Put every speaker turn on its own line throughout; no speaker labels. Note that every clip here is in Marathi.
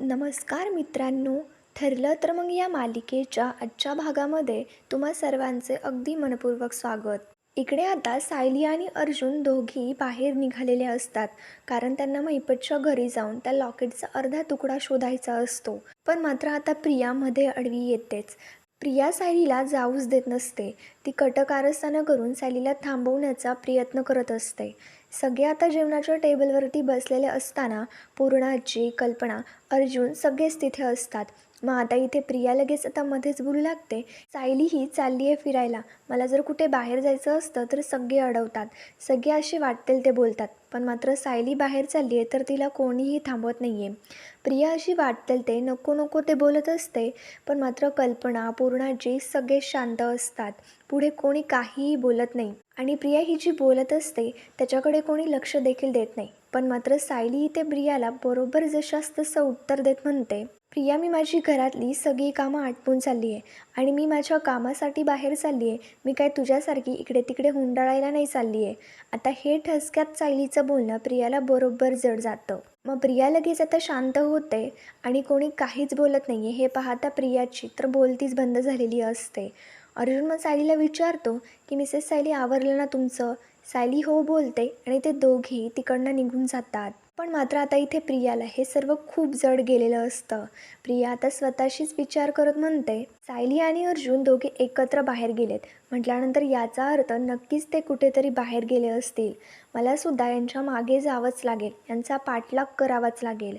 नमस्कार मित्रांनो ठरलं तर मग या मालिकेच्या आजच्या भागामध्ये तुम्हा सर्वांचे अगदी मनपूर्वक स्वागत. इकडे आता सायली आणि अर्जुन दोघी बाहेर निघालेले असतात कारण त्यांना महिपतच्या घरी जाऊन त्या लॉकेटचा अर्धा तुकडा शोधायचा असतो. पण मात्र आता प्रिया मध्ये अडवी येतेच. प्रिया सायलीला जाऊच देत नसते. ती कटकारस्थानं करून सायलीला थांबवण्याचा प्रयत्न करत असते. सगळे आता जेवणाच्या टेबलवरती बसलेले असताना पूर्णाची कल्पना अर्जुन सगळेच तिथे असतात. मग आता इथे प्रिया लगेच आता मध्येच बोलू लागते. सायली ही चालली आहे फिरायला. मला जर कुठे बाहेर जायचं असतं तर सगळे अडवतात. सगळे असे वाटतील ते बोलतात. पण मात्र सायली बाहेर चालली आहे तर तिला कोणीही थांबवत नाही आहे प्रिया अशी वाटतील ते नको नको ते बोलत असते. पण मात्र कल्पना पूर्णाजी सगळे शांत असतात. पुढे कोणी काहीही बोलत नाही. आणि प्रिया ही जी बोलत असते त्याच्याकडे कोणी लक्ष देखील देत नाही. पण मात्र सायली इथे प्रियाला बरोबर जशास तसं उत्तर देत म्हणते प्रिया मी माझी घरातली सगळी कामं आटपून चालली आहे आणि मी माझ्या कामासाठी बाहेर चालली आहे मी काय तुझ्यासारखी इकडे तिकडे हुंडाळायला नाही चालली आहे आता हे ठसक्यात सायलीचं बोलणं प्रियाला बरोबर जड जातं. मग प्रिया लगेच आता शांत होते आणि कोणी काहीच बोलत नाही आहे हे पाहता प्रियाची तर बोलतीच बंद झालेली असते. अर्जुन मग सायलीला विचारतो की मिसेस सायली आवरलं ना तुमचं? सायली हो बोलते आणि ते दोघेही तिकडनं निघून जातात. पण मात्र आता इथे प्रियाला हे सर्व खूप जड गेलेलं असतं. प्रिया आता स्वतःशीच विचार करत म्हणते सायली आणि अर्जुन दोघे एकत्र बाहेर गेलेत. म्हटल्यानंतर याचा अर्थ नक्कीच ते कुठेतरी बाहेर गेले असतील. मला सुद्धा यांच्या मागे जावंच लागेल. यांचा पाठलाग करावाच लागेल.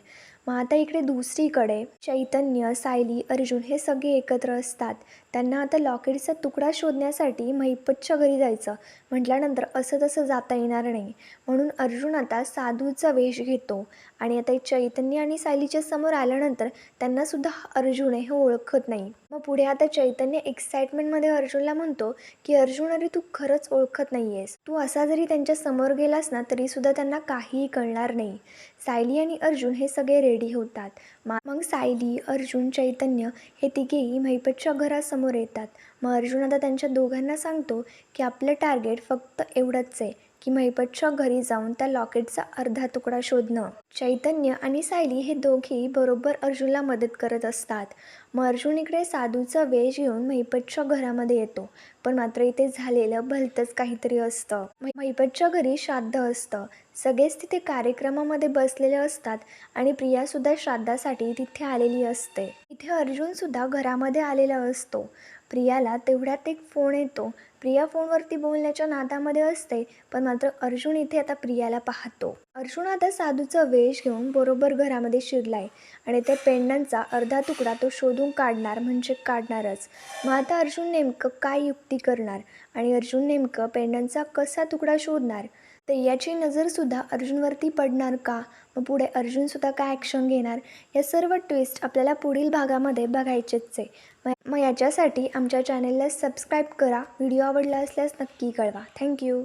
मग आता इकडे दुसरीकडे चैतन्य सायली अर्जुन हे सगळे एकत्र असतात. त्यांना आता लॉकेटचा तुकडा शोधण्यासाठी महिपतच्या घरी जायचं. म्हटल्यानंतर असं तसं जाता येणार नाही. म्हणून अर्जुन आता साधूचा वेश घेतो. आणि आता चैतन्य आणि सायलीच्या समोर आल्यानंतर त्यांनासुद्धा अर्जुन हे ओळखत नाही. मग पुढे आता चैतन्य एक्साइटमेंटमध्ये अर्जुनला म्हणतो की अर्जुन अरे तू खरंच ओळखत नाही आहेस तू असा जरी त्यांच्यासमोर गेलास ना तरीसुद्धा त्यांना काहीही कळणार नाही. सायली आणि अर्जुन हे सगळे रेडी होतात. मग सायली अर्जुन चैतन्य हे तिघेही महिपतच्या घरासमोर येतात. मग अर्जुन आता त्यांच्या दोघांना सांगतो की आपलं टार्गेट फक्त एवढंच आहे. की महिपतच्या घरी जाऊन त्या लॉकेटचा अर्धा तुकडा शोधणं. चैतन्य आणि सायली हे दोघेही बरोबर अर्जुनला मदत करत असतात. मग अर्जुन इकडे साधूचा वेश घेऊन महिपतच्या घरामध्ये येतो. पण मात्र इथे झालेलं भलतंच काहीतरी असतं. महिपतच्या घरी श्राद्ध असतं. सगळेच तिथे कार्यक्रमामध्ये बसलेले असतात आणि प्रियासुद्धा श्राद्धासाठी तिथे आलेली असते. इथे अर्जुनसुद्धा घरामध्ये आलेला असतो. प्रियाला तेवढ्यात एक फोन येतो. प्रिया फोनवरती बोलण्याच्या नादामध्ये असते पण मात्र अर्जुन इथे आता प्रियाला पाहतो. अर्जुन आता साधूचा वेश घेऊन बरोबर घरामध्ये शिरलाय आणि त्या पेंडनचा अर्धा तुकडा तो शोधून काढणार म्हणजे काढणारच. मग आता अर्जुन नेमकं काय युक्ती करणार आणि अर्जुन नेमकं पेंडनचा कसा तुकडा शोधणार? तर याची नजरसुद्धा अर्जुनवरती पडणार का? मग पुढे अर्जुनसुद्धा काय ॲक्शन घेणार? या सर्व ट्विस्ट आपल्याला पुढील भागामध्ये बघायचेच आहे मग मग याच्यासाठी आमच्या चॅनेलला सबस्क्राईब करा. व्हिडिओ आवडला असल्यास नक्की कळवा. थँक्यू